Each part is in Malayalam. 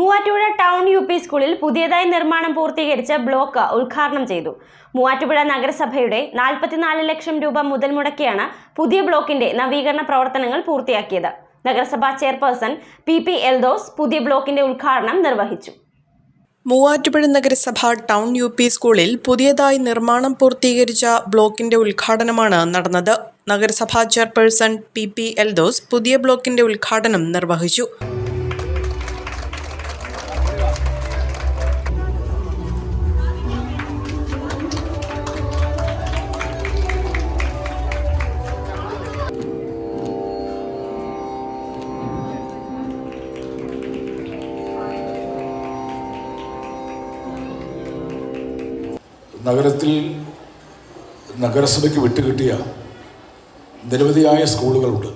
മൂവാറ്റുപുഴ ടൗൺ യു പി സ്കൂളിൽ പുതിയതായി നിർമ്മാണം പൂർത്തീകരിച്ച ബ്ലോക്ക് ഉദ്ഘാടനം ചെയ്തു. മൂവാറ്റുപുഴ നഗരസഭയുടെ നാൽപ്പത്തിനാല് ലക്ഷം രൂപ മുതൽ മുടക്കിയാണ് പുതിയ ബ്ലോക്കിന്റെ നവീകരണ പ്രവർത്തനങ്ങൾ പൂർത്തിയാക്കിയത്. നഗരസഭാ ചെയർപേഴ്സൺ പി പി എൽദോസ് പുതിയ ബ്ലോക്കിന്റെ ഉദ്ഘാടനം നിർവഹിച്ചു. മൂവാറ്റുപുഴ നഗരസഭ ടൗൺ യു പി സ്കൂളിൽ പുതിയതായി നിർമ്മാണം പൂർത്തീകരിച്ച ബ്ലോക്കിന്റെ ഉദ്ഘാടനമാണ് നടന്നത്. നഗരസഭാ ചെയർപേഴ്സൺ പി പി എൽദോസ് പുതിയ ബ്ലോക്കിന്റെ ഉദ്ഘാടനം നിർവഹിച്ചു. നഗരത്തിൽ നഗരസഭയ്ക്ക് വിട്ടുകിട്ടിയ നിരവധിയായ സ്കൂളുകളുണ്ട്.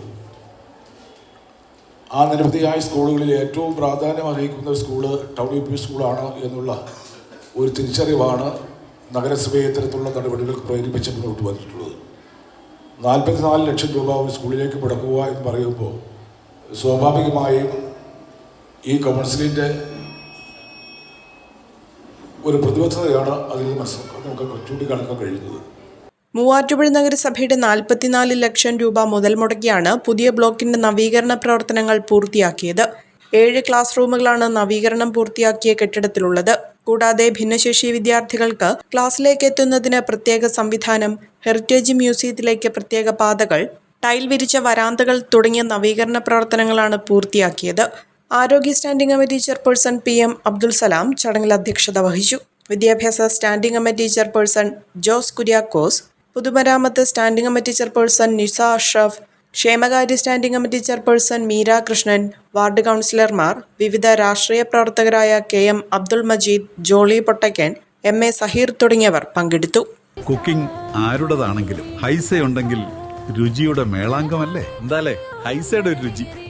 ആ നിരവധിയായ സ്കൂളുകളിൽ ഏറ്റവും പ്രാധാന്യം അർഹിക്കുന്ന സ്കൂൾ ടൗൺ യു പി സ്കൂളാണ് എന്നുള്ള ഒരു തിരിച്ചറിവാണ് നഗരസഭയെ ഇത്തരത്തിലുള്ള നടപടികൾക്ക് പ്രേരിപ്പിച്ച് മുന്നോട്ട് വന്നിട്ടുള്ളത്. നാൽപ്പത്തിനാല് ലക്ഷം രൂപ ഒരു സ്കൂളിലേക്ക് മുടക്കുക എന്ന് പറയുമ്പോൾ സ്വാഭാവികമായും ഈ കൗൺസിലിന്റെ ഒരു പ്രതിബദ്ധതയാണ് അതിൽ മനസ്സിലാക്കാൻ നമുക്ക് ചൂണ്ടിക്കാണിക്കാൻ കഴിയുന്നത്. മൂവാറ്റുപുഴ നഗരസഭയുടെ നാൽപ്പത്തിനാല് ലക്ഷം രൂപ മുതൽ മുടക്കിയാണ് പുതിയ ബ്ലോക്കിന്റെ നവീകരണ പ്രവർത്തനങ്ങൾ പൂർത്തിയാക്കിയത്. ഏഴ് ക്ലാസ് റൂമുകളാണ് നവീകരണം പൂർത്തിയാക്കിയ കെട്ടിടത്തിലുള്ളത്. കൂടാതെ ഭിന്നശേഷി വിദ്യാർത്ഥികൾക്ക് ക്ലാസ്സിലേക്ക് എത്തുന്നതിന് പ്രത്യേക സംവിധാനം ഹെറിറ്റേജ് മ്യൂസിയത്തിലേക്ക് പ്രത്യേക പാതകൾ ടൈൽ വിരിച്ച വരാന്തകൾ തുടങ്ങിയ നവീകരണ പ്രവർത്തനങ്ങളാണ് പൂർത്തിയാക്കിയത്. ആരോഗ്യ standing committee chairperson P M Abdul Salam ചടങ്ങിൽ അധ്യക്ഷത വഹിച്ചു. വിദ്യാഭ്യാസ standing committee chairperson Jose Kuriakose പൊതുമരാമത്ത് standing committee chairperson Nisa Ashraf ക്ഷേമകാര്യ standing committee chairperson Meera Krishnan ward കൗൺസിലർമാർ വിവിധ രാഷ്ട്രീയ പ്രവർത്തകരായ K M Abdul Majeed Jolly Pottakkan M A Saheer തുടങ്ങിയവർ പങ്കെടുത്തു. കുക്കിംഗ് ആരുടേതാണെങ്കിലും ഹൈസ ഉണ്ടെങ്കിൽ രുചിയുടെ മേളാങ്കമല്ലേ? എന്താലേ? ഹൈസയുടെ ഒരു രുചി.